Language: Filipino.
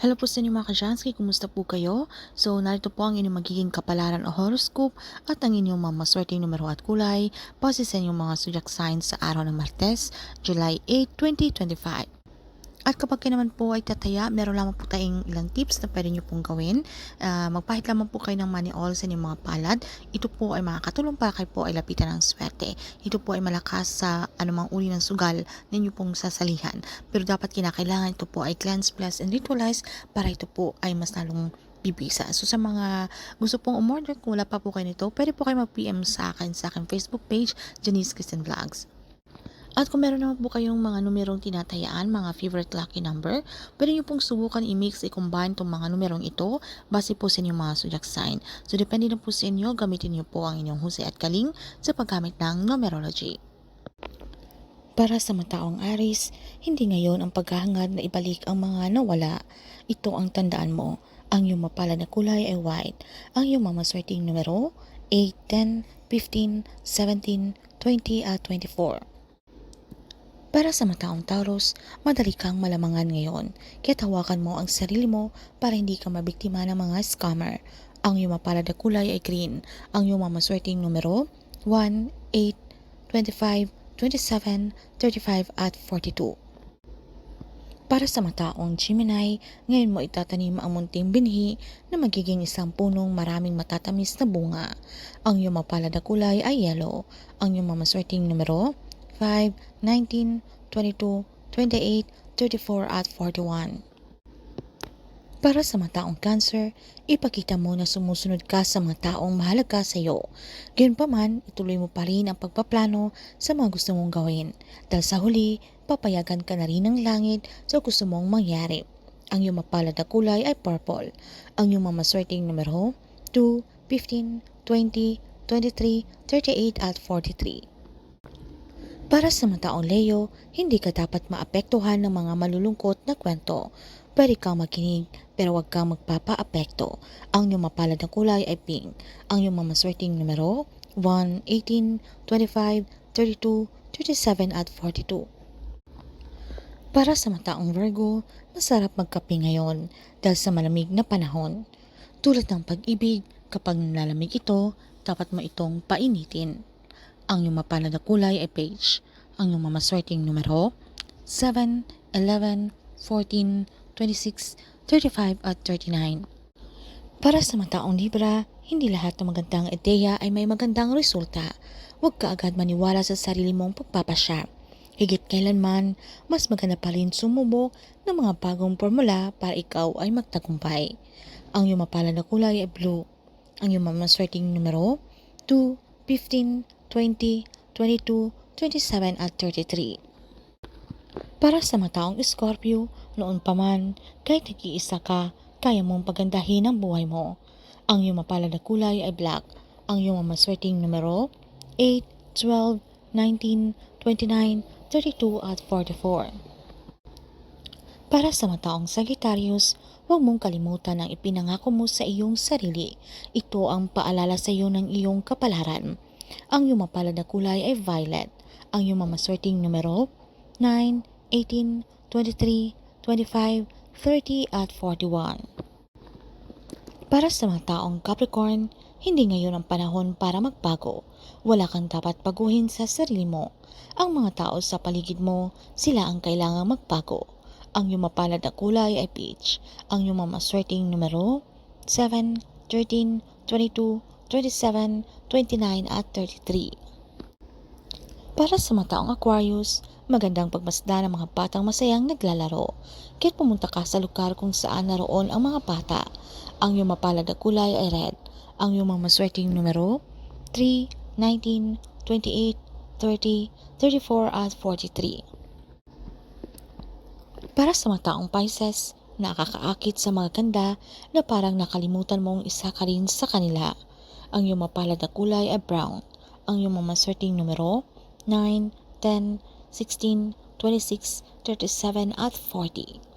Hello po sa inyo mga kajansky, kumusta po kayo? So, narito po ang inyong magiging kapalaran o horoscope at ang inyong mga maswerteng numero at kulay base sa inyong mga zodiac signs sa araw ng Martes, July 8, 2025. At kapag kayo naman po ay tataya, meron lamang po tayong ilang tips na pwede nyo pong gawin. Uh, magpahit lamang po kayo ng money all sa inyong mga palad. Ito po ay makakatulong para kayo po ay lapitan ng swerte. Ito po ay malakas sa anumang uri ng sugal na inyo pong sasalihan. Pero dapat kinakailangan ito po ay cleanse, bless, and ritualize para ito po ay mas lalong bibisa. So sa mga gusto pong umorder, kung wala pa po kayo nito, pwede po kayo mag-PM sa akin sa aking Facebook page, Janice Christian Vlogs. At kung meron naman po kayong mga numerong tinatayaan, mga favorite lucky number, pwede nyo pong subukan i-mix, i-combine itong mga numerong ito base po sa inyong mga zodiac sign. So depende na po sa inyo, gamitin nyo po ang inyong husay at kaling sa paggamit ng numerology. Para sa mataong Aris, hindi ngayon ang paghahangad na ibalik ang mga nawala. Ito ang tandaan mo. Ang iyong mapala na kulay ay white. Ang iyong mamaswerteng numero, 8, 10, 15, 17, 20 at 24. Para sa mataong Taurus, madali kang malamangan ngayon, kaya tawakan mo ang sarili mo para hindi ka mabiktima ng mga scammer. Ang iyong mapalad na kulay ay green. Ang iyong mamaswerteng numero, 1, 8, 25, 27, 35 at 42. Para sa mataong Gemini, ngayon mo itatanim ang munting binhi na magiging isang punong maraming matatamis na bunga. Ang iyong mapalad na kulay ay yellow. Ang iyong mamaswerteng numero, 5, 19, 22, 28, 34 at 41. Para sa mga taong cancer, ipakita mo na sumusunod ka sa mga taong mahalaga sa iyo. Gayunpaman, ituloy mo pa rin ang pagpaplano sa mga gusto mong gawin. Dahil sa huli, papayagan ka na rin ng langit sa gusto mong mangyari. Ang iyong mapalad na kulay ay purple. Ang iyong mamaswerteng numero, 2, 15, 20, 23, 38 at 43. Para sa mga taong Leo, hindi ka dapat maapektuhan ng mga malulungkot na kwento. Pwede kang makinig pero huwag kang magpapa-apekto. Ang iyong mapalad na kulay ay pink. Ang iyong mamaswerteng numero 1, 18, 25, 32, 37 at 42. Para sa mataong Virgo, masarap magkape ngayon dahil sa malamig na panahon. Tulad ng pag-ibig, kapag nalamig ito, dapat mo itong painitin. Ang iyong mapalad na kulay ay beige. Ang iyong mamaswerteng numero 7, 11, 14, 26, 35 at 39. Para sa mataong Libra, hindi lahat ng magandang ideya ay may magandang resulta. Huwag ka agad maniwala sa sarili mong pagpapasya. Higit kailanman, mas maganda pa rin sumubok ng mga bagong formula para ikaw ay magtagumpay. Ang iyong mapalad na kulay ay blue. Ang iyong mamaswerteng numero 2, 15, 20, 22, 27 at 33. Para sa mataong Scorpio, noon pa man, kahit nag-iisa ka, kaya mong pagandahin ang buhay mo. Ang iyong mapalad na kulay ay black. Ang iyong mamaswerteng numero, 8, 12, 19, 29, 32 at 44. Para sa mataong Sagittarius, huwag mong kalimutan ang ipinangako mo sa iyong sarili. Ito ang paalala sa iyo ng iyong kapalaran. Ang iyong mapalad na kulay ay violet. Ang iyong mamaswerteng numero 9, 18, 23, 25, 30 at 41. Para sa mga taong Capricorn, hindi ngayon ang panahon para magbago. Wala kang dapat baguhin sa sarili mo. Ang mga tao sa paligid mo, sila ang kailangang magbago. Ang iyong mapalad na kulay ay peach. Ang iyong mamaswerteng numero 7, 13, 22, 27, 29 at 33. Para sa mataong Aquarius, magandang pagmasda ng mga batang masayang naglalaro. Kahit pumunta ka sa lugar kung saan naroon ang mga bata, ang iyong mapalad na kulay ay red. Ang iyong mga maswerteng numero 3, 19, 28, 30, 34 at 43. Para sa mataong Pisces, nakakaakit sa mga ganda na parang nakalimutan mong isa ka rin sa kanila. Ang iyong mapalad na kulay ay brown. Ang iyong mamaswerteng numero 9, 10, 16, 26, 37 at 40.